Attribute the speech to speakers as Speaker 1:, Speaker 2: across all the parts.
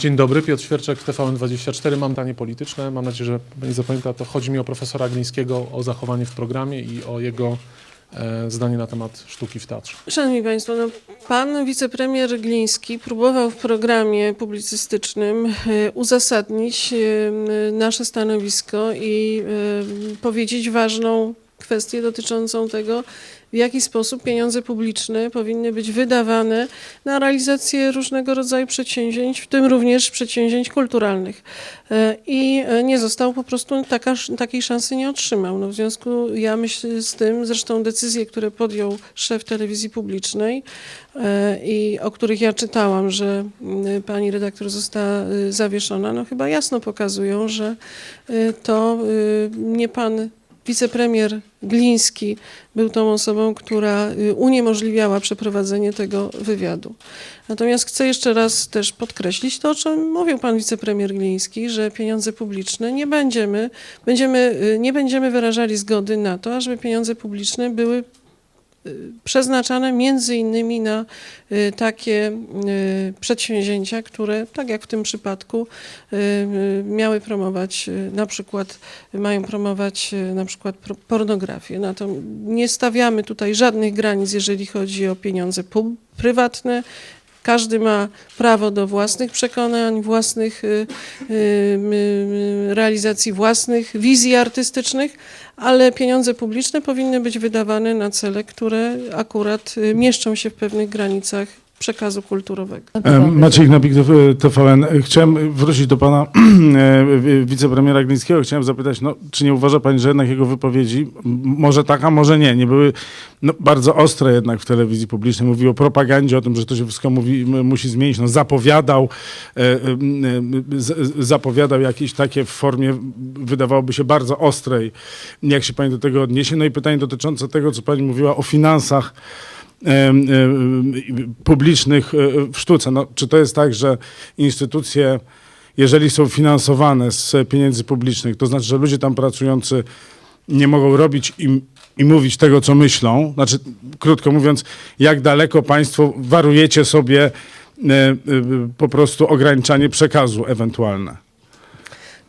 Speaker 1: Dzień dobry, Piotr Świerczek, TVN24. Mam pytanie polityczne. Mam nadzieję, że pani zapamięta to. Chodzi mi o profesora Glińskiego, o zachowanie w programie i o jego e, zdanie na temat sztuki w teatrze.
Speaker 2: Szanowni Państwo, no, pan wicepremier Gliński próbował w programie publicystycznym e, uzasadnić e, nasze stanowisko i e, powiedzieć ważną kwestię dotyczącą tego, w jaki sposób pieniądze publiczne powinny być wydawane na realizację różnego rodzaju przedsięwzięć, w tym również przedsięwzięć kulturalnych. E, I e, nie został po prostu taka, takiej szansy nie otrzymał. No w związku, ja myślę z tym, zresztą decyzje, które podjął szef telewizji publicznej e, i o których ja czytałam, że pani redaktor została zawieszona, no chyba jasno pokazują, że to nie pan wicepremier Gliński był tą osobą, która y, uniemożliwiała przeprowadzenie tego wywiadu. Natomiast chcę jeszcze raz też podkreślić to, o czym mówił pan wicepremier Gliński, że pieniądze publiczne nie będziemy, będziemy, y, nie będziemy wyrażali zgody na to, ażeby pieniądze publiczne były przeznaczane między innymi na y, takie y, przedsięwzięcia, które, tak jak w tym przypadku, y, y, miały promować, y, na przykład mają promować y, na przykład pornografię. Na to nie stawiamy tutaj żadnych granic, jeżeli chodzi o pieniądze prywatne. Każdy ma prawo do własnych przekonań, własnych y, y, y, realizacji własnych wizji artystycznych, ale pieniądze publiczne powinny być wydawane na cele, które akurat mieszczą się w pewnych granicach przekazu kulturowego.
Speaker 3: E, Maciej Knapik, TVN. Chciałem wrócić do pana e, wicepremiera Glińskiego. Chciałem zapytać, no, czy nie uważa pani, że jednak jego wypowiedzi, może tak, a może nie, nie były no, bardzo ostre jednak w telewizji publicznej. Mówił o propagandzie, o tym, że to się wszystko mówi, musi zmienić. No, zapowiadał, e, zapowiadał jakieś takie w formie, wydawałoby się, bardzo ostrej. Jak się pani do tego odniesie? No i pytanie dotyczące tego, co pani mówiła o finansach publicznych e, w sztuce. No, czy to jest tak, że instytucje, jeżeli są finansowane z pieniędzy publicznych, to znaczy, że ludzie tam pracujący nie mogą robić i, i mówić tego, co myślą? Znaczy, krótko mówiąc, jak daleko państwo warujecie sobie e, e, po prostu ograniczanie przekazu ewentualne?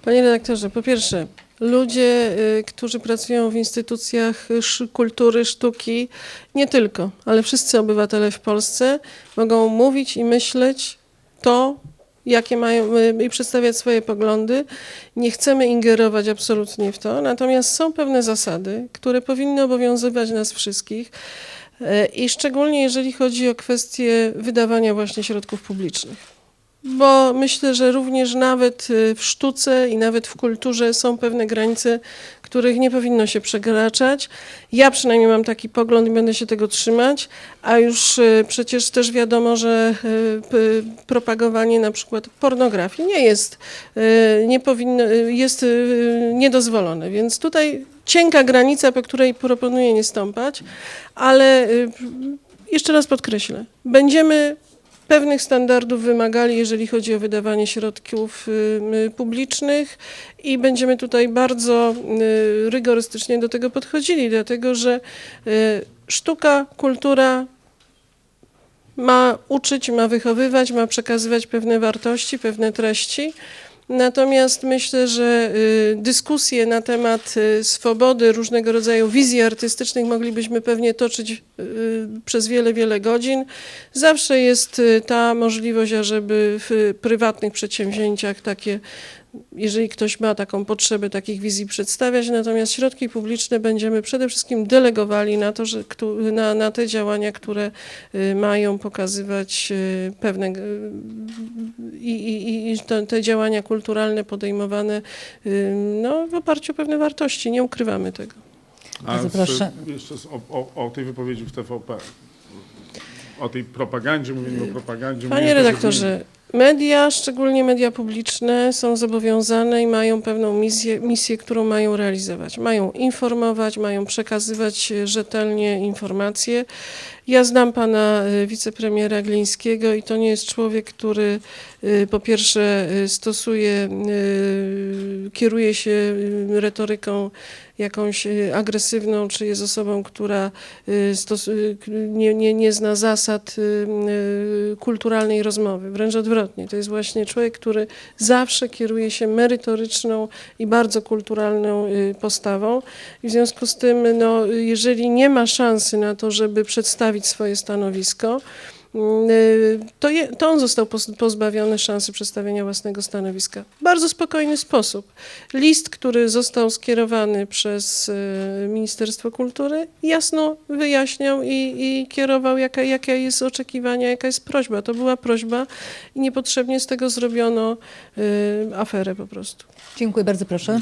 Speaker 2: Panie redaktorze, po pierwsze, ludzie, y, którzy pracują w instytucjach kultury, sztuki, nie tylko, ale wszyscy obywatele w Polsce mogą mówić i myśleć to, jakie mają y, i przedstawiać swoje poglądy. Nie chcemy ingerować absolutnie w to, natomiast są pewne zasady, które powinny obowiązywać nas wszystkich. y, I szczególnie jeżeli chodzi o kwestię wydawania właśnie środków publicznych. Bo myślę, że również nawet y, w sztuce i nawet w kulturze są pewne granice, których nie powinno się przekraczać. Ja przynajmniej mam taki pogląd i będę się tego trzymać, a już y, przecież też wiadomo, że y, propagowanie na przykład pornografii nie jest, nie powinno, jest niedozwolone. Więc tutaj cienka granica, po której proponuję nie stąpać, ale jeszcze raz podkreślę, będziemy pewnych standardów wymagali, jeżeli chodzi o wydawanie środków y, publicznych i będziemy tutaj bardzo y, rygorystycznie do tego podchodzili, dlatego że y, sztuka, kultura ma uczyć, ma wychowywać, ma przekazywać pewne wartości, pewne treści. Natomiast myślę, że y, dyskusje na temat y, swobody, różnego rodzaju wizji artystycznych moglibyśmy pewnie toczyć y, przez wiele, wiele godzin. Zawsze jest ta możliwość, ażeby w prywatnych przedsięwzięciach takie, jeżeli ktoś ma taką potrzebę, takich wizji przedstawiać, natomiast środki publiczne będziemy przede wszystkim delegowali na, to, że, na, na te działania, które y, mają pokazywać y, pewne y, i, i, i te, te działania kulturalne podejmowane no, w oparciu o pewne wartości. Nie ukrywamy tego.
Speaker 3: A
Speaker 4: Bardzo proszę.
Speaker 3: jeszcze o, o, o tej wypowiedzi w TVP. O tej propagandzie, mówimy o propagandzie.
Speaker 2: Panie redaktorze, media, szczególnie media publiczne, są zobowiązane i mają pewną misję, misję, którą mają realizować. Mają informować, mają przekazywać e, rzetelnie informacje. Ja znam pana e, wicepremiera Glińskiego i to nie jest człowiek, który e, po pierwsze stosuje, kieruje się retoryką jakąś agresywną, czy jest osobą, która nie, nie, nie zna zasad kulturalnej rozmowy. Wręcz odwrotnie. Odwrotnie. To jest właśnie człowiek, który zawsze kieruje się merytoryczną i bardzo kulturalną y, postawą. I w związku z tym, no, jeżeli nie ma szansy na to, żeby przedstawić swoje stanowisko, to, je, to on został pozbawiony szansy przedstawienia własnego stanowiska. W bardzo spokojny sposób. List, który został skierowany przez y, Ministerstwo Kultury, jasno wyjaśniał i, i kierował, jaka, jaka jest oczekiwania, jaka jest prośba. To była prośba i niepotrzebnie z tego zrobiono y, aferę po prostu.
Speaker 4: Dziękuję bardzo, proszę.